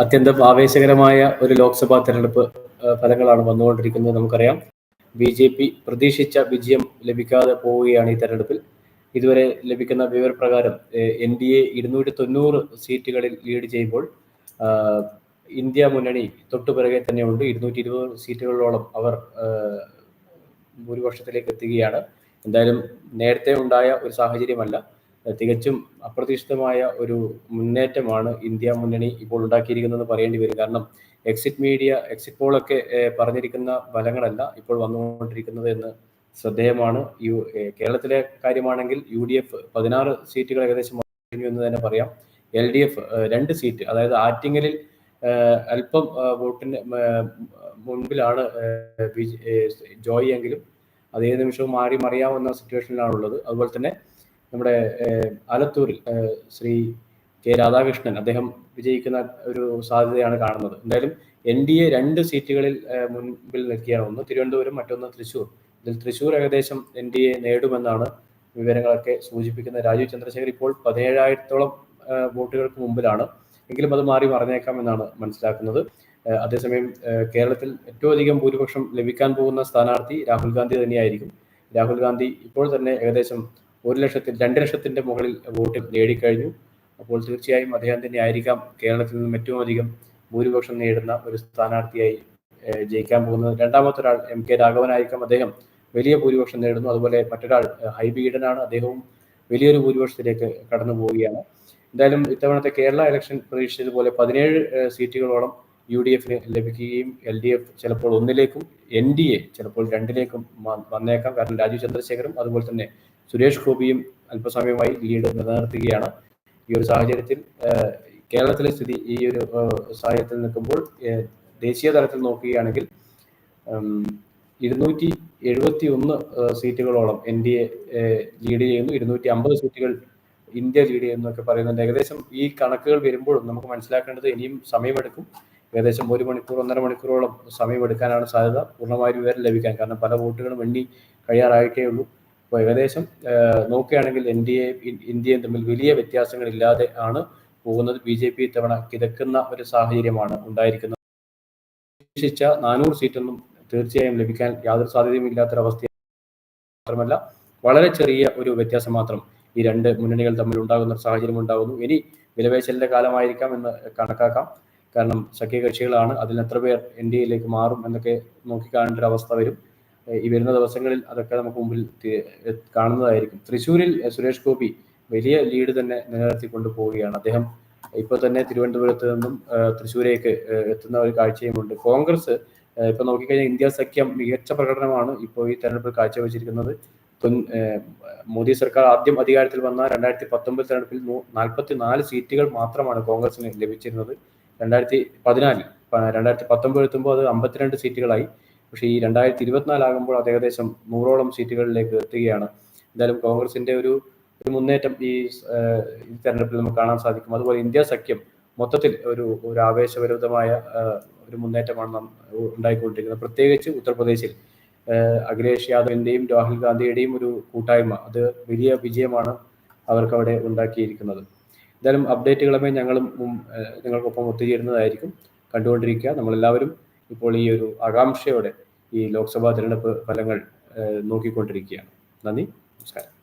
അത്യന്തം ആവേശകരമായ ഒരു ലോക്സഭാ തെരഞ്ഞെടുപ്പ് ഫലങ്ങളാണ് വന്നുകൊണ്ടിരിക്കുന്നത് നമുക്കറിയാം. ബി ജെ പി പ്രതീക്ഷിച്ച വിജയം ലഭിക്കാതെ പോവുകയാണ് ഈ തെരഞ്ഞെടുപ്പിൽ. ഇതുവരെ ലഭിക്കുന്ന വിവരപ്രകാരം എൻ ഡി എ ഇരുന്നൂറ്റി തൊണ്ണൂറ് സീറ്റുകളിൽ ലീഡ് ചെയ്യുമ്പോൾ ഇന്ത്യ മുന്നണി തൊട്ടുപിറകെ തന്നെയുണ്ട്. ഇരുന്നൂറ്റി ഇരുപത് സീറ്റുകളോളം അവർ ഭൂരിപക്ഷത്തിലേക്ക് എത്തുകയാണ്. എന്തായാലും നേരത്തെ ഉണ്ടായ ഒരു സാഹചര്യമല്ല. തികച്ചും അപ്രതീക്ഷിതമായ ഒരു മുന്നേറ്റമാണ് ഇന്ത്യ മുന്നണി ഇപ്പോൾ ഉണ്ടാക്കിയിരിക്കുന്നത് പറയേണ്ടി വരും. കാരണം എക്സിറ്റ് മീഡിയ എക്സിറ്റ് പോളൊക്കെ പറഞ്ഞിരിക്കുന്ന ഫലങ്ങളല്ല ഇപ്പോൾ വന്നുകൊണ്ടിരിക്കുന്നത് എന്ന് ശ്രദ്ധേയമാണ്. യു കേരളത്തിലെ കാര്യമാണെങ്കിൽ യു ഡി എഫ് പതിനാറ് സീറ്റുകൾ ഏകദേശം എന്ന് തന്നെ പറയാം. എൽ ഡി എഫ് രണ്ട് സീറ്റ്. അതായത് ആറ്റിങ്ങലിൽ അല്പം വോട്ടിന് മുൻപിലാണ് ജോയി എങ്കിലും അതേ നിമിഷവും മാറി മറിയാവുന്ന സിറ്റുവേഷനിലാണുള്ളത് അതുപോലെ തന്നെ നമ്മുടെ ആലത്തൂരിൽ ശ്രീ കെ രാധാകൃഷ്ണൻ അദ്ദേഹം വിജയിക്കുന്ന ഒരു സാധ്യതയാണ് കാണുന്നത്. എന്തായാലും എൻ ഡി എ രണ്ട് സീറ്റുകളിൽ മുൻപിൽ നിൽക്കുകയാണ്. ഒന്ന് തിരുവനന്തപുരം മറ്റൊന്ന് തൃശൂർ ഇതിൽ തൃശൂർ ഏകദേശം എൻ ഡി എ നേടുമെന്നാണ് വിവരങ്ങളൊക്കെ സൂചിപ്പിക്കുന്നത്. രാജീവ് ചന്ദ്രശേഖർ ഇപ്പോൾ പതിനേഴായിരത്തോളം വോട്ടുകൾക്ക് മുമ്പിലാണ്. എങ്കിലും അത് മാറി മറിഞ്ഞേക്കാം എന്നാണ് മനസ്സിലാക്കുന്നത്. അതേസമയം കേരളത്തിൽ ഏറ്റവും അധികം ഭൂരിപക്ഷം ലഭിക്കാൻ പോകുന്ന സ്ഥാനാർത്ഥി രാഹുൽ ഗാന്ധി തന്നെയായിരിക്കും. രാഹുൽ ഗാന്ധി ഇപ്പോൾ തന്നെ ഏകദേശം ഒരു ലക്ഷത്തിൽ രണ്ട് ലക്ഷത്തിന്റെ മുകളിൽ വോട്ട് നേടിക്കഴിഞ്ഞു. അപ്പോൾ തീർച്ചയായും അദ്ദേഹം തന്നെ ആയിരിക്കാം കേരളത്തിൽ നിന്നും ഏറ്റവും അധികം ഭൂരിപക്ഷം നേടുന്ന ഒരു സ്ഥാനാർത്ഥിയായി ജയിക്കാൻ പോകുന്നത്. രണ്ടാമത്തെ ഒരാൾ എം കെ രാഘവനായിരിക്കാം അദ്ദേഹം വലിയ ഭൂരിപക്ഷം നേടുന്നു. അതുപോലെ മറ്റൊരാൾ ഹൈബി ഈഡനാണ് അദ്ദേഹവും വലിയൊരു ഭൂരിപക്ഷത്തിലേക്ക് കടന്നു പോവുകയാണ്. എന്തായാലും ഇത്തവണത്തെ കേരള ഇലക്ഷൻ പ്രതീക്ഷിച്ചതുപോലെ പതിനേഴ് സീറ്റുകളോളം യു ഡി എഫിന് ലഭിക്കുകയും എൽ ഡി എഫ് ചിലപ്പോൾ ഒന്നിലേക്കും എൻ ഡി എ ചിലപ്പോൾ രണ്ടിലേക്കും വന്നേക്കാം. കാരണം രാജീവ് ചന്ദ്രശേഖരും അതുപോലെ തന്നെ സുരേഷ് ഗോപിയും അല്പസമയമായി ലീഡ് നിലനിർത്തുകയാണ് ഈ ഒരു സാഹചര്യത്തിൽ കേരളത്തിലെ സ്ഥിതി ഈ ഒരു സാഹചര്യത്തിൽ നിൽക്കുമ്പോൾ ദേശീയ തലത്തിൽ നോക്കുകയാണെങ്കിൽ ഇരുന്നൂറ്റി എഴുപത്തി ഒന്ന് സീറ്റുകളോളം എൻ ഡി എ ലീഡ് ചെയ്യുന്നു. ഇരുന്നൂറ്റി അമ്പത് സീറ്റുകൾ ഇന്ത്യ ലീഡ് ചെയ്യുന്നു എന്നൊക്കെ പറയുന്നുണ്ട്. ഏകദേശം ഈ കണക്കുകൾ വരുമ്പോഴും നമുക്ക് മനസ്സിലാക്കേണ്ടത് ഇനിയും സമയമെടുക്കും. ഏകദേശം ഒരു മണിക്കൂർ ഒന്നര മണിക്കൂറോളം സമയമെടുക്കാനാണ് സാധ്യത. പൂർണമായ വിവരം ലഭിക്കാൻ. കാരണം പല വോട്ടുകളും എണ്ണി കഴിയാറായിട്ടേ ഉള്ളൂ. അപ്പോൾ ഏകദേശം നോക്കുകയാണെങ്കിൽ എൻ ഡി എ ഇന്ത്യയും തമ്മിൽ വലിയ വ്യത്യാസങ്ങളില്ലാതെ ആണ് പോകുന്നത്. ബി ജെ പി ഇത്തവണ കിതക്കുന്ന ഒരു സാഹചര്യമാണ് ഉണ്ടായിരിക്കുന്നത്. പ്രതീക്ഷിച്ച നാനൂറ് സീറ്റൊന്നും തീർച്ചയായും ലഭിക്കാൻ യാതൊരു സാധ്യതയും ഇല്ലാത്തൊരവസ്ഥ മാത്രമല്ല വളരെ ചെറിയ ഒരു വ്യത്യാസം മാത്രം ഈ രണ്ട് മുന്നണികൾ തമ്മിൽ ഉണ്ടാകുന്ന ഒരു സാഹചര്യം ഉണ്ടാകുന്നു. ഇനി വിലപേശലിന്റെ കാലമായിരിക്കാം എന്ന് കണക്കാക്കാം. കാരണം സഖ്യകക്ഷികളാണ് അതിൽ എത്ര പേർ എൻ ഡി എയിലേക്ക് മാറും എന്നൊക്കെ നോക്കിക്കാണേണ്ട ഒരു അവസ്ഥ വരും. ഈ വരുന്ന ദിവസങ്ങളിൽ അതൊക്കെ നമുക്ക് മുമ്പിൽ കാണുന്നതായിരിക്കും. തൃശ്ശൂരിൽ സുരേഷ് ഗോപി വലിയ ലീഡ് തന്നെ നിലനിർത്തിക്കൊണ്ട് പോവുകയാണ്. അദ്ദേഹം ഇപ്പൊ തന്നെ തിരുവനന്തപുരത്ത് നിന്നും തൃശ്ശൂരേക്ക് എത്തുന്ന ഒരു കാഴ്ചയുമുണ്ട്. കോൺഗ്രസ് ഇപ്പൊ നോക്കിക്കഴിഞ്ഞാൽ ഇന്ത്യ സഖ്യം മികച്ച പ്രകടനമാണ് ഇപ്പോൾ ഈ തെരഞ്ഞെടുപ്പിൽ കാഴ്ചവെച്ചിരിക്കുന്നത്. മോദി സർക്കാർ ആദ്യം അധികാരത്തിൽ വന്ന രണ്ടായിരത്തി പത്തൊമ്പത് തെരഞ്ഞെടുപ്പിൽ നാൽപ്പത്തി നാല് സീറ്റുകൾ മാത്രമാണ് കോൺഗ്രസിന് ലഭിച്ചിരുന്നത്. രണ്ടായിരത്തി പതിനാലിൽ രണ്ടായിരത്തി പത്തൊമ്പത് എത്തുമ്പോൾ അത് അമ്പത്തിരണ്ട് സീറ്റുകളായി. പക്ഷേ ഈ രണ്ടായിരത്തി ഇരുപത്തിനാലാകുമ്പോൾ അത് ഏകദേശം നൂറോളം സീറ്റുകളിലേക്ക് എത്തുകയാണ്. എന്തായാലും കോൺഗ്രസിന്റെ ഒരു ഒരു മുന്നേറ്റം ഈ തെരഞ്ഞെടുപ്പിൽ നമുക്ക് കാണാൻ സാധിക്കും. അതുപോലെ ഇന്ത്യ സഖ്യം മൊത്തത്തിൽ ഒരു ഒരു ആവേശപരിതമായ ഒരു മുന്നേറ്റമാണ് നാം ഉണ്ടായിക്കൊണ്ടിരിക്കുന്നത്. പ്രത്യേകിച്ച് ഉത്തർപ്രദേശിൽ അഖിലേഷ് യാദവിന്റെയും രാഹുൽ ഗാന്ധിയുടെയും ഒരു കൂട്ടായ്മ അത് വലിയ വിജയമാണ് അവർക്ക് അവിടെ ഉണ്ടാക്കിയിരിക്കുന്നത്. എന്തായാലും അപ്ഡേറ്റുകളുമായി ഞങ്ങളും നിങ്ങൾക്കൊപ്പം ഒത്തുചേരുന്നതായിരിക്കും. കണ്ടുകൊണ്ടിരിക്കുക. നമ്മളെല്ലാവരും ഇപ്പോൾ ഈ ഒരു ആകാംക്ഷയോടെ ഈ ലോക്സഭാ തിരഞ്ഞെടുപ്പ് ഫലങ്ങൾ നോക്കിക്കൊണ്ടിരിക്കുകയാണ്. നന്ദി നമസ്കാരം.